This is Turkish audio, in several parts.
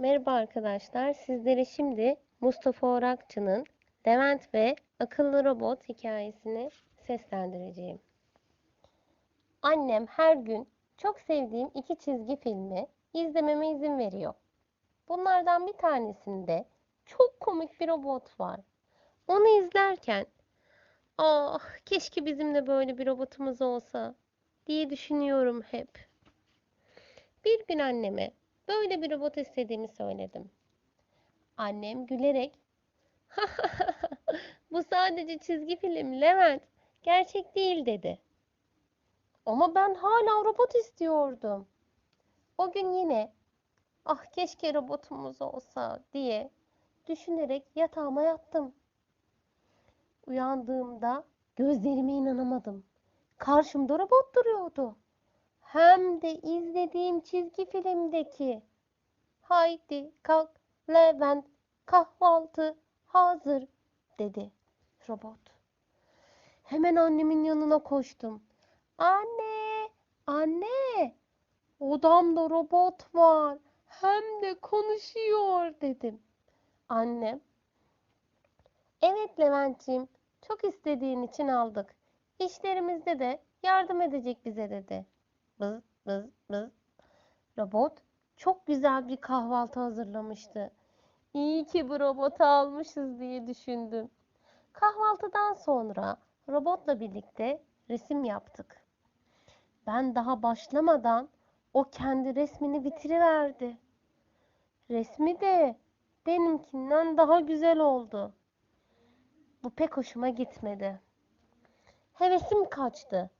Merhaba arkadaşlar. Sizlere şimdi Mustafa Orakçı'nın Levent ve Akıllı Robot hikayesini seslendireceğim. Annem her gün çok sevdiğim iki çizgi filmi izlememe izin veriyor. Bunlardan bir tanesinde çok komik bir robot var. Onu izlerken ah keşke bizim de böyle bir robotumuz olsa diye düşünüyorum hep. Bir gün anneme böyle bir robot istediğimi söyledim. Annem gülerek bu sadece çizgi film Levent gerçek değil dedi. Ama ben hala robot istiyordum. O gün yine ah keşke robotumuz olsa diye düşünerek yatağıma yattım. Uyandığımda gözlerime inanamadım. Karşımda robot duruyordu. Hem de izlediğim çizgi filmdeki. Haydi kalk Levent kahvaltı hazır dedi robot. Hemen annemin yanına koştum. Anne, anne, odamda robot var. Hem de konuşuyor dedim. Annem, evet Leventciğim, çok istediğin için aldık. İşlerimizde de yardım edecek bize dedi. Bız bız bız. Robot çok güzel bir kahvaltı hazırlamıştı. İyi ki bu robotu almışız diye düşündüm. Kahvaltıdan sonra robotla birlikte resim yaptık. Ben daha başlamadan o kendi resmini bitiriverdi. Resmi de benimkinden daha güzel oldu. Bu pek hoşuma gitmedi. Hevesim kaçtı.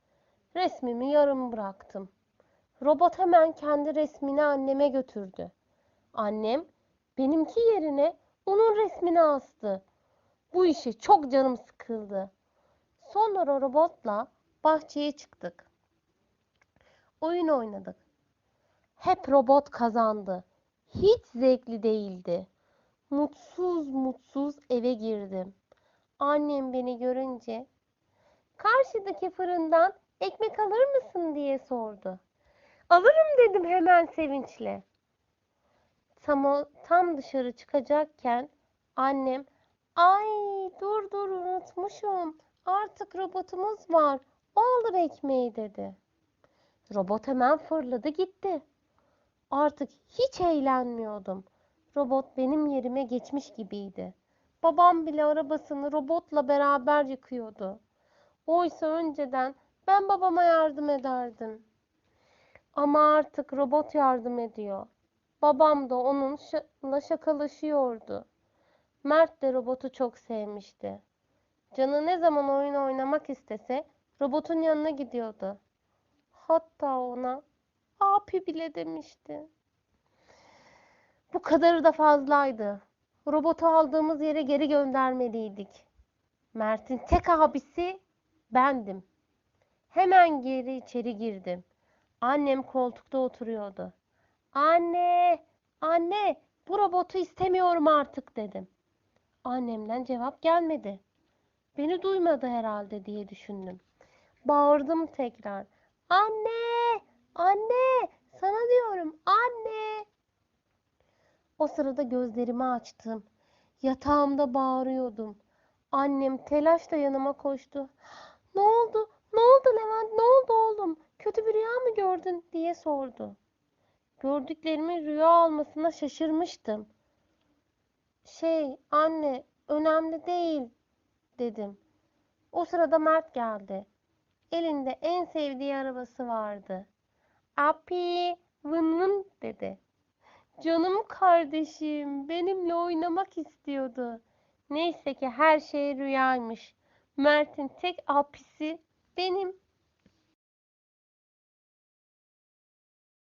Resmimi yarım bıraktım. Robot hemen kendi resmini anneme götürdü. Annem benimki yerine onun resmini astı. Bu işe çok canım sıkıldı. Sonra robotla bahçeye çıktık. Oyun oynadık. Hep robot kazandı. Hiç zevkli değildi. Mutsuz mutsuz eve girdim. Annem beni görünce karşıdaki fırından ekmek alır mısın diye sordu. Alırım dedim hemen sevinçle. Tam, o, tam dışarı çıkacakken annem ay dur dur unutmuşum artık robotumuz var o alır ekmeği dedi. Robot hemen fırladı gitti. Artık hiç eğlenmiyordum. Robot benim yerime geçmiş gibiydi. Babam bile arabasını robotla beraber yıkıyordu. Oysa önceden ben babama yardım ederdim. Ama artık robot yardım ediyor. Babam da onunla şakalaşıyordu. Mert de robotu çok sevmişti. Canı ne zaman oyun oynamak istese robotun yanına gidiyordu. Hatta ona abi bile demişti. Bu kadarı da fazlaydı. Robotu aldığımız yere geri göndermeliydik. Mert'in tek abisi bendim. Hemen geri içeri girdim. Annem koltukta oturuyordu. Anne, anne, bu robotu istemiyorum artık dedim. Annemden cevap gelmedi. Beni duymadı herhalde diye düşündüm. Bağırdım tekrar. Anne, anne, sana diyorum anne. O sırada gözlerimi açtım. Yatağımda bağırıyordum. Annem telaşla yanıma koştu. Ne oldu? Ne oldu Levent? Ne oldu oğlum? Kötü bir rüya mı gördün? diye sordu. Gördüklerimin rüya olmasına şaşırmıştım. Şey, anne, önemli değil dedim. O sırada Mert geldi. Elinde en sevdiği arabası vardı. Api, vın dedi. Canım kardeşim, benimle oynamak istiyordu. Neyse ki her şey rüyaymış. Mert'in tek apisi benim.